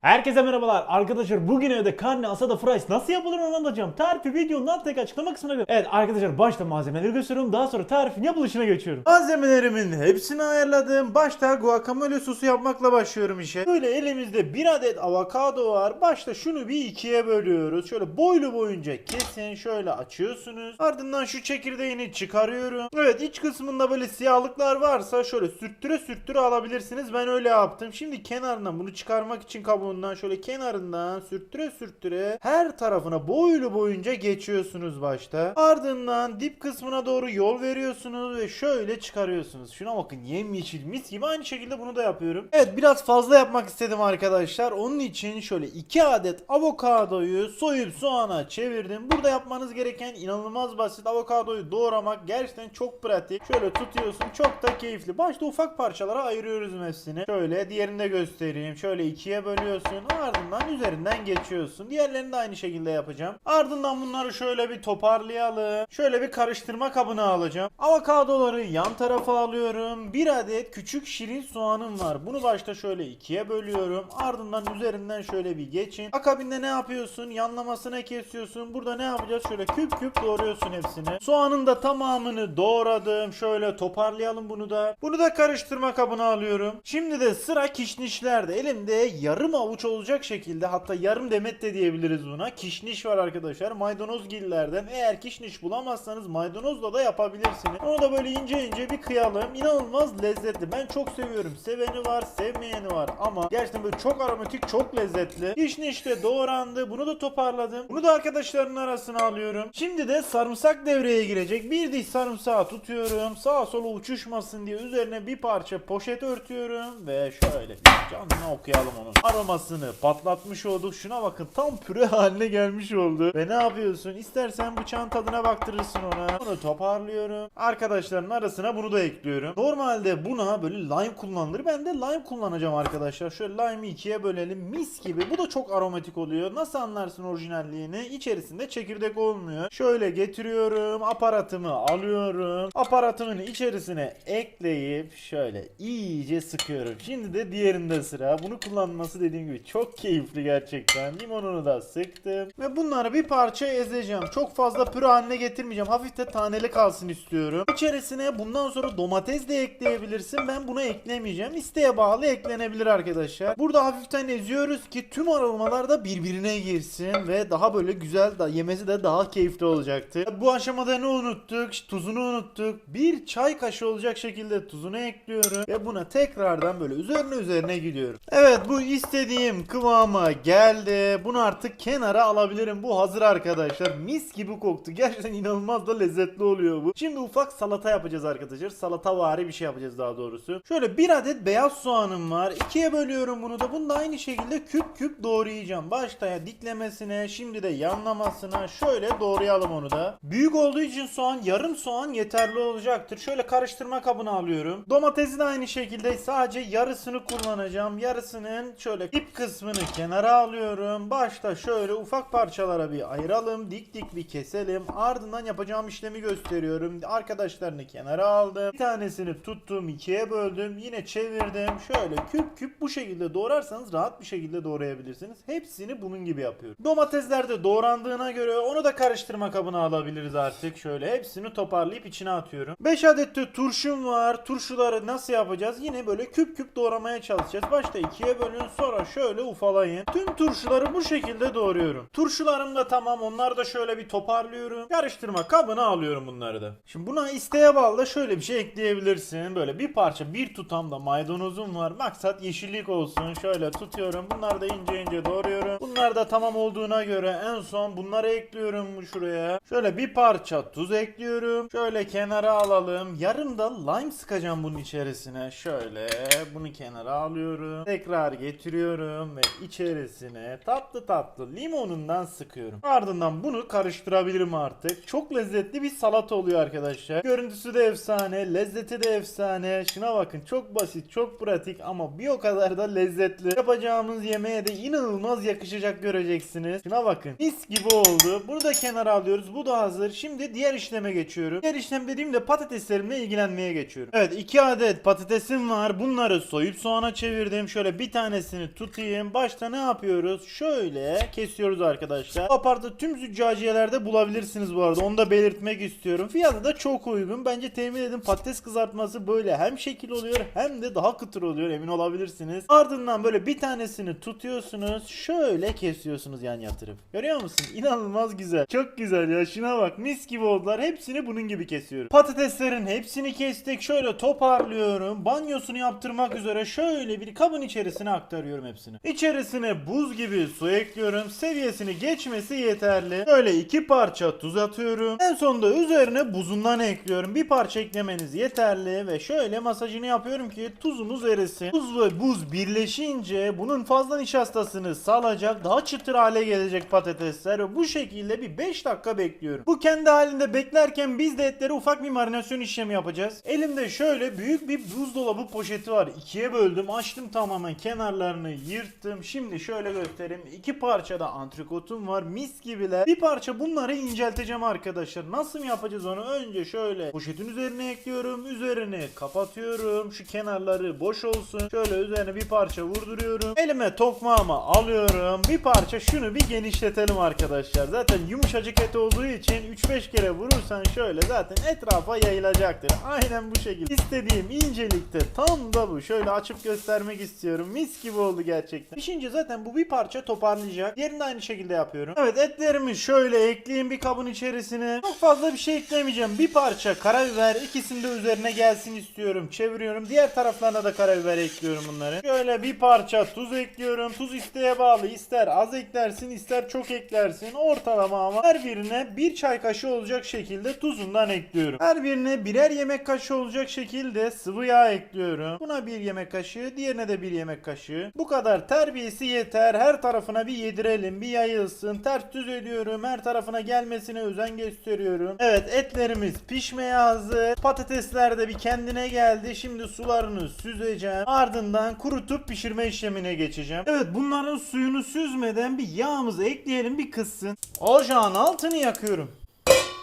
Herkese merhabalar arkadaşlar bugün evde karne asada fries nasıl yapılır onu anlatacağım. Tarifi videonun alttaki açıklama kısmına göre. Evet arkadaşlar başta malzemeleri gösteriyorum daha sonra tarifin yapılışına geçiyorum. Malzemelerimin hepsini ayarladım. Başta guacamole sosu yapmakla başlıyorum işe. Böyle elimizde bir adet avokado var. Başta şunu bir ikiye bölüyoruz. Şöyle boylu boyunca kesin. Şöyle açıyorsunuz. Ardından şu çekirdeğini çıkarıyorum. Evet iç kısmında böyle siyahlıklar varsa şöyle sürttüre sürttüre alabilirsiniz. Ben öyle yaptım. Şimdi kenarından bunu çıkarmak için kabuğundan şöyle kenarından sürttüre sürttüre her tarafına boylu boyunca geçiyorsunuz başta. Ardından dip kısmına doğru yol veriyorsunuz ve şöyle çıkarıyorsunuz. Şuna bakın yemyeşil mis gibi aynı şekilde bunu da yapıyorum. Evet biraz fazla yapmak istedim arkadaşlar. Onun için şöyle 2 adet avokadoyu soyup soğana çevirdim. Burada yapmanız gereken inanılmaz basit. Avokadoyu doğramak gerçekten çok pratik. Şöyle tutuyorsun çok da keyifli. Başta ufak parçalara ayırıyoruz hepsini. Şöyle diğerini de göstereyim. Şöyle ikiye bölüyorsun. Ardından üzerinden geçiyorsun. Diğerlerini de aynı şekilde yapacağım. Ardından bunları şöyle bir toparlayalım. Şöyle bir karıştırma kabına alacağım. Avokadoları yan tarafa alıyorum. Bir adet küçük şirin soğanım var. Bunu başta şöyle ikiye bölüyorum. Ardından üzerinden şöyle bir geçin. Akabinde ne yapıyorsun? Yanlamasına kesiyorsun. Burada ne yapacağız? Şöyle küp küp doğruyorsun hepsini. Soğanın da tamamını doğradım. Şöyle toparlayalım bunu da. Bunu da karıştırma kabına alıyorum. Şimdi de sıra kişnişlerde. Elimde yarım avuç olacak şekilde hatta yarım demet de diyebiliriz buna. Kişniş var arkadaşlar. Maydanoz gillerden. Eğer kişniş bulamazsanız maydanozla da yapabilirsiniz. Onu da böyle ince ince bir kıyalım. İnanılmaz lezzetli. Ben çok seviyorum. Seveni var, sevmeyeni var ama gerçekten böyle çok aromatik, çok lezzetli. Kişniş de doğrandı. Bunu da toparladım. Bunu da arkadaşlarının arasına alıyorum. Şimdi de sarımsak devreye girecek. Bir diş sarımsağı tutuyorum. Sağa sola uçuşmasın diye üzerine bir parça poşet örtüyorum ve şöyle canına okuyalım onun. Aromasını patlatmış olduk. Şuna bakın tam püre haline gelmiş oldu. Ve ne yapıyorsun? İstersen bıçağın tadına baktırırsın ona. Bunu toparlıyorum. Arkadaşların arasına bunu da ekliyorum. Normalde buna böyle lime kullanılır. Ben de lime kullanacağım arkadaşlar. Şöyle lime'ı ikiye bölelim. Mis gibi. Bu da çok aromatik oluyor. Nasıl anlarsın orijinalliğini? İçerisinde çekirdek olmuyor. Şöyle getiriyorum. Aparatımı alıyorum. Aparatımın içerisine ekleyip şöyle iyice sıkıyorum. Şimdi de diğerinde sıra. Bunu kullanması dediğim gibi çok keyifli gerçekten. Limonunu da sıktım. Ve bunları bir parça ezeceğim. Çok fazla püre haline getirmeyeceğim. Hafif de taneli kalsın istiyorum. İçerisine bundan sonra domates de ekleyebilirsin. Ben buna eklemeyeceğim. İsteğe bağlı eklenebilir arkadaşlar. Burada hafiften eziyoruz ki tüm aromalar da birbirine girsin ve daha böyle güzel da yemesi de daha keyifli olacaktır. Bu aşamada ne unuttuk? Tuzunu unuttuk. Bir çay kaşığı olacak şekilde tuzunu ekliyorum ve buna tekrardan böyle üzerine üzerine gidiyorum. Evet bu istediğim kıvama geldi. Bunu artık kenara alabilirim. Bu hazır arkadaşlar. Mis gibi koktu. Gerçekten inanılmaz da lezzetli oluyor bu. Şimdi ufak salata yapacağız arkadaşlar. Salata vari bir şey yapacağız daha doğrusu. Şöyle bir adet beyaz soğanım var. İkiye bölüyorum bunu da. Bunu da aynı şekilde küp küp doğrayacağım. Başta ya diklemesine şimdi de yanlamasına şöyle doğrayalım onu da. Büyük olduğu için soğan yarım soğan yeterli olacaktır. Şöyle karıştırma kabına alıyorum. Domatesi de aynı şekilde sadece yarısını kullanacağım. Yarısının şöyle dip kısmını kenara alıyorum. Başta şöyle ufak parçalara bir ayıralım. Dik dik bir keselim. Ardından yapacağım işlemi gösteriyorum. Arkadaşlarını kenara aldım. Bir tanesini tuttum ikiye böldüm. Yine çevirdim. Şöyle küp küp bu şekilde doğrarsanız rahat bir şekilde doğrayabilirsiniz. Hepsini bunun gibi yapıyorum. Domatesler de doğrandığına göre onu da karıştırma kabına alabiliriz artık. Şöyle hepsini toparlayıp içine atıyorum. 5 adet de turşum var. Turşuları nasıl yapacağız? Yine böyle küp küp doğramaya çalışacağız. Başta ikiye bölün sonra şöyle ufalayın. Tüm turşuları bu şekilde doğruyorum. Turşularım da tamam. Onları da şöyle bir toparlıyorum. Karıştırma kabına alıyorum bunları da. Şimdi buna isteğe bağlı da şöyle bir şey ekleyebilirsin. Böyle bir parça bir tutam da maydanozum var. Maksat yeşillik olsun. Şöyle tutuyorum. Bunları da ince ince doğruyorum. Bunlar da tamam olduğuna göre en son bunları ekliyorum şuraya. Şöyle bir parça tuz ekliyorum. Şöyle kenara alalım. Yarım da lime sıkacağım bunun içerisine. Şöyle bunu kenara alıyorum. Tekrar getiriyorum ve içerisine tatlı tatlı limonundan sıkıyorum. Ardından bunu karıştırabilirim artık. Çok lezzetli bir salata oluyor arkadaşlar. Görüntüsü de efsane, lezzeti de efsane. Şuna bakın çok basit, çok pratik ama bir o kadar da lezzetli. Yapacağımız yemeğe de inanılmaz yakışacak göreceksiniz. Şuna bakın. Mis gibi oldu. Bunu da kenara alıyoruz. Bu da hazır. Şimdi diğer işleme geçiyorum. Diğer işlem dediğimde patateslerimle ilgilenmeye geçiyorum. Evet iki adet patatesim var. Bunları soyup soğana çevirdim. Şöyle bir tanesini tut tutayım. Başta ne yapıyoruz? Şöyle kesiyoruz arkadaşlar. Bu apartı tüm züccaciyelerde bulabilirsiniz bu arada. Onu da belirtmek istiyorum. Fiyatı da çok uygun. Bence temin edin patates kızartması böyle hem şekil oluyor hem de daha kıtır oluyor emin olabilirsiniz. Ardından böyle bir tanesini tutuyorsunuz. Şöyle kesiyorsunuz yan yatırıp. Görüyor musun? İnanılmaz güzel. Çok güzel ya. Şuna bak. Mis gibi oldular. Hepsini bunun gibi kesiyorum. Patateslerin hepsini kestik. Şöyle toparlıyorum. Banyosunu yaptırmak üzere şöyle bir kabın içerisine aktarıyorum hepsini. İçerisine buz gibi su ekliyorum. Seviyesini geçmesi yeterli. Böyle iki parça tuz atıyorum. En sonunda üzerine buzundan ekliyorum. Bir parça eklemeniz yeterli ve şöyle masajını yapıyorum ki tuzumuz erisin. Tuz ve buz birleşince bunun fazla nişastasını salacak. Daha çıtır hale gelecek patatesler ve bu şekilde bir 5 dakika bekliyorum. Bu kendi halinde beklerken biz de etleri ufak bir marinasyon işlemi yapacağız. Elimde şöyle büyük bir buzdolabı poşeti var. İkiye böldüm. Açtım tamamen kenarlarını yırttım. Şimdi şöyle göstereyim. İki parça da antrikotum var. Mis gibiler. Bir parça bunları incelteceğim arkadaşlar. Nasıl yapacağız onu? Önce şöyle poşetin üzerine ekliyorum. Üzerini kapatıyorum. Şu kenarları boş olsun. Şöyle üzerine bir parça vurduruyorum. Elime tokmağımı alıyorum. Bir parça şunu bir genişletelim arkadaşlar. Zaten yumuşacık et olduğu için 3-5 kere vurursan şöyle zaten etrafa yayılacaktır. Aynen bu şekilde. İstediğim incelikte tam da bu. Şöyle açıp göstermek istiyorum. Mis gibi oldu gerçekten. Pişince zaten bu bir parça toparlayacak. Diğerini de aynı şekilde yapıyorum. Evet etlerimi şöyle ekleyeyim bir kabın içerisine. Çok fazla bir şey eklemeyeceğim. Bir parça karabiber ikisini de üzerine gelsin istiyorum. Çeviriyorum. Diğer taraflarına da karabiber ekliyorum bunları. Şöyle bir parça tuz ekliyorum. Tuz isteğe bağlı. İster az eklersin ister çok eklersin. Ortalama ama her birine bir çay kaşığı olacak şekilde tuzundan ekliyorum. Her birine birer yemek kaşığı olacak şekilde sıvı yağ ekliyorum. Buna bir yemek kaşığı, diğerine de bir yemek kaşığı. Bu kadar terbiyesi yeter. Her tarafına bir yedirelim, bir yayılsın. Ters düz ediyorum. Her tarafına gelmesine özen gösteriyorum. Evet etlerimiz pişmeye hazır. Patatesler de bir kendine geldi. Şimdi sularını süzeceğim. Ardından kurutup pişirme işlemine geçeceğim. Evet bunların suyunu süzmeden bir yağımızı ekleyelim bir kızsın. Ocağın altını yakıyorum.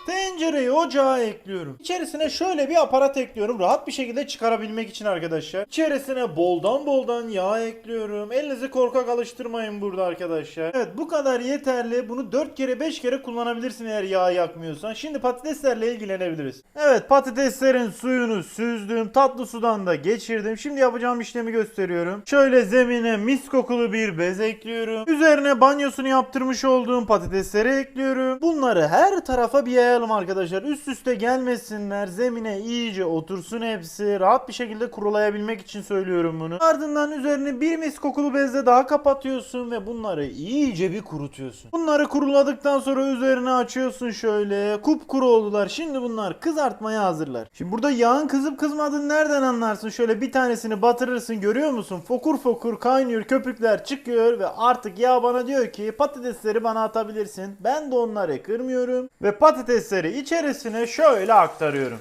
Tencereyi ocağa ekliyorum. İçerisine şöyle bir aparat ekliyorum. Rahat bir şekilde çıkarabilmek için arkadaşlar. İçerisine boldan boldan yağ ekliyorum. Elinizi korkak alıştırmayın burada arkadaşlar. Evet bu kadar yeterli. Bunu 4 kere 5 kere kullanabilirsin eğer yağ yakmıyorsan. Şimdi patateslerle ilgilenebiliriz. Evet patateslerin suyunu süzdüm. Tatlı sudan da geçirdim. Şimdi yapacağım işlemi gösteriyorum. Şöyle zemine mis kokulu bir bez ekliyorum. Üzerine banyosunu yaptırmış olduğum patatesleri ekliyorum. Bunları her tarafa bir yayalım arkadaşlar. Üst üste gelmesinler. Zemine iyice otursun hepsi. Rahat bir şekilde kurulayabilmek için söylüyorum bunu. Ardından üzerini bir mis kokulu bezle daha kapatıyorsun ve bunları iyice bir kurutuyorsun. Bunları kuruladıktan sonra üzerine açıyorsun şöyle. Kupkuru oldular. Şimdi bunlar kızartmaya hazırlar. Şimdi burada yağın kızıp kızmadığını nereden anlarsın? Şöyle bir tanesini batırırsın görüyor musun? Fokur fokur kaynıyor köpükler çıkıyor ve artık yağ bana diyor ki patatesleri bana atabilirsin. Ben de onları kırmıyorum ve patatesleri içerisine şöyle aktarıyorum.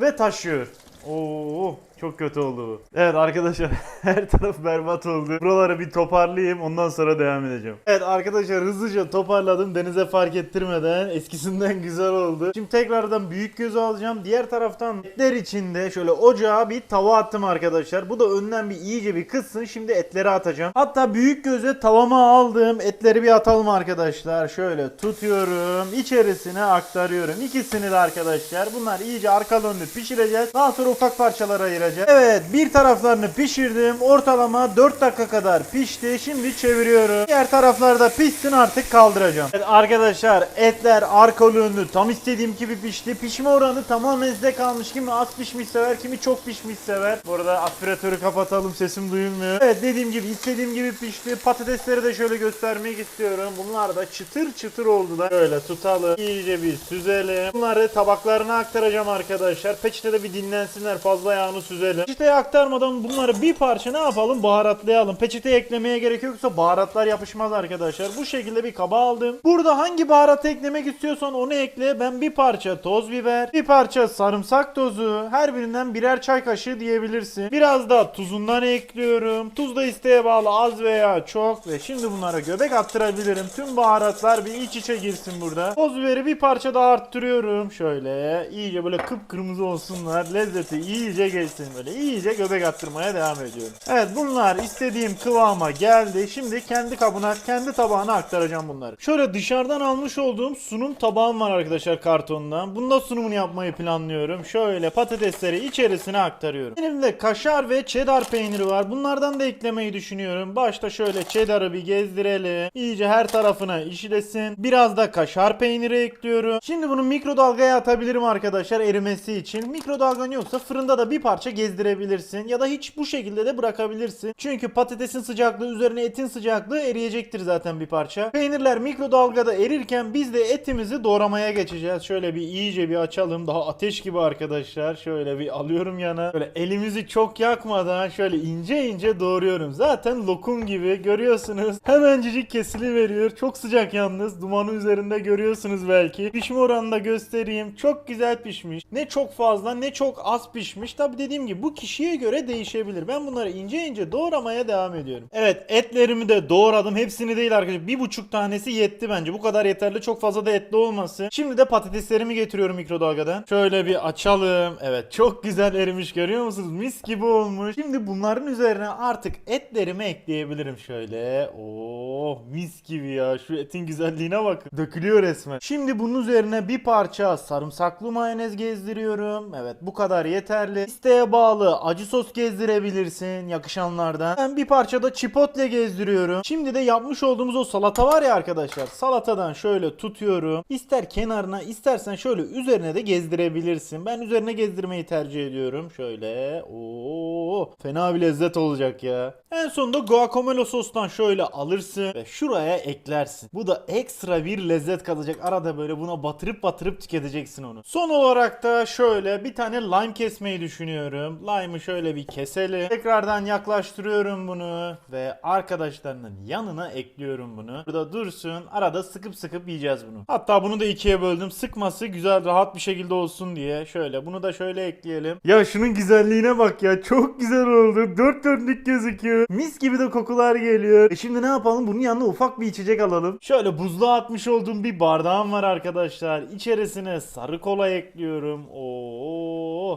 Ve taşıyor. Oo çok kötü oldu bu. Evet arkadaşlar her taraf berbat oldu. Buraları bir toparlayayım ondan sonra devam edeceğim. Evet arkadaşlar hızlıca toparladım denize fark ettirmeden. Eskisinden güzel oldu. Şimdi tekrardan büyük göz alacağım. Diğer taraftan etler içinde şöyle ocağa bir tava attım arkadaşlar. Bu da önden bir iyice bir kızsın. Şimdi etleri atacağım. Hatta büyük göze tavama aldım. Etleri bir atalım arkadaşlar. Şöyle tutuyorum. içerisine aktarıyorum. İkisini de arkadaşlar. Bunlar iyice arka önlü pişireceğiz. Daha sonra ufak parçalara ayıracağız. Evet bir taraflarını pişirdim. Ortalama 4 dakika kadar pişti. Şimdi çeviriyorum. Diğer taraflarda pişsin artık kaldıracağım. Evet arkadaşlar etler arka önlü tam istediğim gibi pişti. Pişme oranı tamamen size kalmış. Kimi az pişmiş sever, kimi çok pişmiş sever. Bu arada aspiratörü kapatalım sesim duyulmuyor. Evet dediğim gibi istediğim gibi pişti. Patatesleri de şöyle göstermek istiyorum. Bunlar da çıtır çıtır oldular. Şöyle tutalım. İyice bir süzelim. Bunları tabaklarına aktaracağım arkadaşlar. Peçetede bir dinlensinler. Fazla yağını süzelim. Peçeteye aktarmadan bunları bir parça ne yapalım? Baharatlayalım. Peçeteye eklemeye gerek yoksa baharatlar yapışmaz arkadaşlar. Bu şekilde bir kaba aldım. Burada hangi baharatı eklemek istiyorsan onu ekle. Ben bir parça toz biber, bir parça sarımsak tozu, her birinden birer çay kaşığı diyebilirsin. Biraz da tuzundan ekliyorum. Tuz da isteğe bağlı az veya çok ve şimdi bunlara göbek attırabilirim. Tüm baharatlar bir iç içe girsin burada. Toz biberi bir parça daha arttırıyorum. Şöyle iyice böyle kıpkırmızı olsunlar. Lezzeti iyice geçsin. Gelsin böyle iyice göbek attırmaya devam ediyorum. Evet bunlar istediğim kıvama geldi. Şimdi kendi kabına kendi tabağına aktaracağım bunları. Şöyle dışarıdan almış olduğum sunum tabağım var arkadaşlar kartondan. Bunda sunumunu yapmayı planlıyorum. Şöyle patatesleri içerisine aktarıyorum. Elimde kaşar ve cheddar peyniri var. Bunlardan da eklemeyi düşünüyorum. Başta şöyle cheddar'ı bir gezdirelim. İyice her tarafına işlesin. Biraz da kaşar peyniri ekliyorum. Şimdi bunu mikrodalgaya atabilirim arkadaşlar erimesi için. Mikrodalgan yoksa fırında da bir parça gezdirebilirsin. Ya da hiç bu şekilde de bırakabilirsin. Çünkü patatesin sıcaklığı üzerine etin sıcaklığı eriyecektir zaten bir parça. Peynirler mikrodalgada erirken biz de etimizi doğramaya geçeceğiz. Şöyle bir iyice bir açalım. Daha ateş gibi arkadaşlar. Şöyle bir alıyorum yana. Böyle elimizi çok yakmadan şöyle ince ince doğruyorum. Zaten lokum gibi görüyorsunuz. Hemencik kesili veriyor. Çok sıcak yalnız. Dumanı üzerinde görüyorsunuz belki. Pişme oranını da göstereyim. Çok güzel pişmiş. Ne çok fazla ne çok az pişmiş. Tabi dediğim gibi bu kişiye göre değişebilir. Ben bunları ince ince doğramaya devam ediyorum. Evet etlerimi de doğradım. Hepsini değil arkadaşlar. Bir buçuk tanesi yetti bence. Bu kadar yeterli. Çok fazla da etli olmasın. Şimdi de patateslerimi getiriyorum mikrodalgadan. Şöyle bir açalım. Evet çok güzel erimiş görüyor musunuz? Mis gibi olmuş. Şimdi bunların üzerine artık etlerimi ekleyebilirim şöyle. Oo mis gibi ya. Şu etin güzelliğine bakın. Dökülüyor resmen. Şimdi bunun üzerine bir parça sarımsaklı mayonez gezdiriyorum. Evet bu kadar yeterli. İsteğe bağlı acı sos gezdirebilirsin yakışanlardan. Ben bir parça da chipotle gezdiriyorum. Şimdi de yapmış olduğumuz o salata var ya arkadaşlar. Salatadan şöyle tutuyorum. İster kenarına istersen şöyle üzerine de gezdirebilirsin. Ben üzerine gezdirmeyi tercih ediyorum. Şöyle. Oo, fena bir lezzet olacak ya. En sonunda guacamole sostan şöyle alırsın ve şuraya eklersin. Bu da ekstra bir lezzet katacak. Arada böyle buna batırıp batırıp tüketeceksin onu. Son olarak da şöyle bir tane lime kesmeyi düşünüyorum. Lime'ı şöyle bir keselim. Tekrardan yaklaştırıyorum bunu ve arkadaşlarının yanına ekliyorum bunu. Burada dursun. Arada sıkıp sıkıp yiyeceğiz bunu. Hatta bunu da ikiye böldüm. Sıkması güzel rahat bir şekilde olsun diye. Şöyle bunu da şöyle ekleyelim. Ya şunun güzelliğine bak ya. Çok güzel oldu. Dört dörtlük gözüküyor. Mis gibi de kokular geliyor. E şimdi ne yapalım? Bunun yanına ufak bir içecek alalım. Şöyle buzluğa atmış olduğum bir bardağım var arkadaşlar. İçerisine sarı kola ekliyorum. Oo,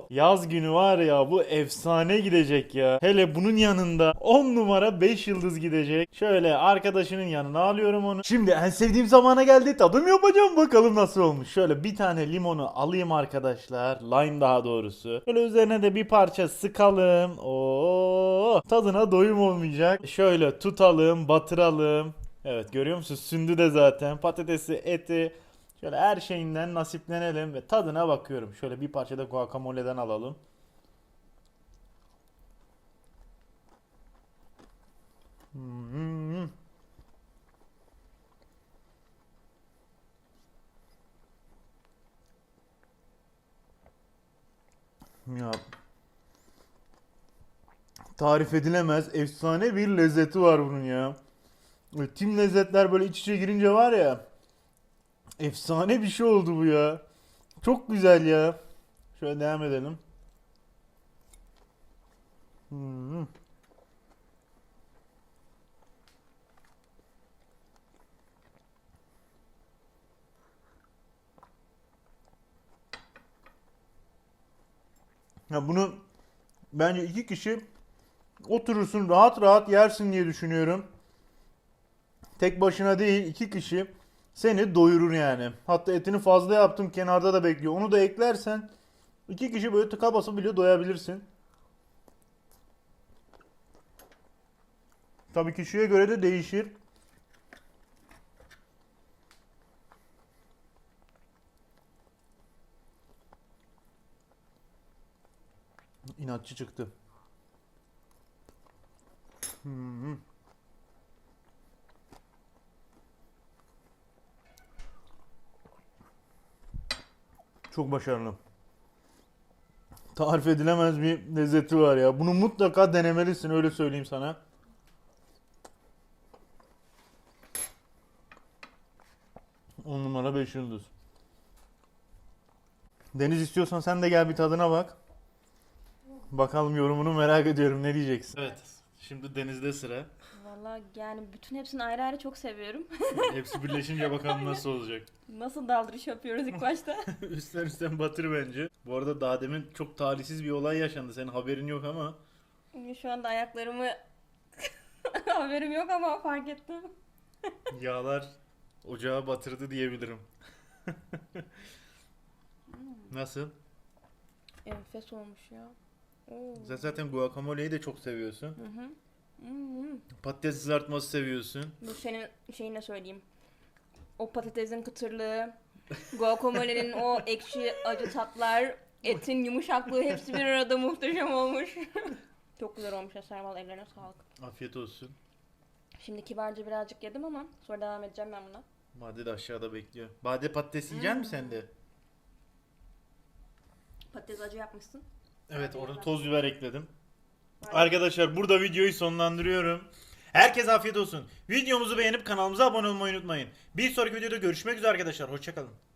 yaz günü var ya bu efsane gidecek ya. Hele bunun yanında 10 numara 5 yıldız gidecek. Şöyle arkadaşının yanına alıyorum onu. Şimdi en sevdiğim zamana geldi. Tadım yapacağım bakalım nasıl olmuş. Şöyle bir tane limonu alayım arkadaşlar. Lime daha doğrusu. Şöyle üzerine de bir parça sıkalım. Oo, tadına doyum olmayacak. Şöyle tutalım, batıralım. Evet görüyor musunuz? Sündü de zaten. Patatesi, eti. Şöyle her şeyinden nasiplenelim ve tadına bakıyorum. Şöyle bir parça da guacamole'den alalım. Hmm. Ya tarif edilemez efsane bir lezzeti var bunun ya. Tüm lezzetler böyle iç içe girince var ya. Efsane bir şey oldu bu ya. Çok güzel ya. Şöyle devam edelim. Hmm. Ya bunu bence iki kişi oturursun rahat rahat yersin diye düşünüyorum. Tek başına değil iki kişi seni doyurur yani. Hatta etini fazla yaptım kenarda da bekliyor. Onu da eklersen iki kişi böyle tıka basa bile doyabilirsin. Tabii kişiye göre de değişir. İnatçı çıktı. Hmm. Çok başarılı. Tarif edilemez bir lezzeti var ya. Bunu mutlaka denemelisin öyle söyleyeyim sana. On numara 5 yıldız. Deniz istiyorsan sen de gel bir tadına bak. Bakalım yorumunu merak ediyorum ne diyeceksin. Evet. Şimdi denizde sıra. Valla yani bütün hepsini ayrı ayrı çok seviyorum. Hepsi birleşince bakalım nasıl olacak. Nasıl daldırış yapıyoruz ilk başta? üstten üstten batır bence. Bu arada daha demin çok talihsiz bir olay yaşandı. Senin haberin yok ama. Şu anda ayaklarımı haberim yok ama fark ettim. Yağlar ocağa batırdı diyebilirim. Nasıl? Enfes olmuş ya. Oo. Sen zaten guacamole'yi de çok seviyorsun. Hı hı. Hı. Patates kızartması seviyorsun. Bu senin şeyine söyleyeyim. O patatesin kıtırlığı, guacamole'nin o ekşi acı tatlar, etin yumuşaklığı hepsi bir arada muhteşem olmuş. Çok güzel olmuş Eser Val ellerine sağlık. Afiyet olsun. Şimdi kibarca birazcık yedim ama sonra devam edeceğim ben buna. Bade de aşağıda bekliyor. Bade patates yiyecek misin sen de? Patates acı yapmışsın. Evet orada toz biber ekledim. Arkadaşlar burada videoyu sonlandırıyorum. Herkese afiyet olsun. Videomuzu beğenip kanalımıza abone olmayı unutmayın. Bir sonraki videoda görüşmek üzere arkadaşlar. Hoşçakalın.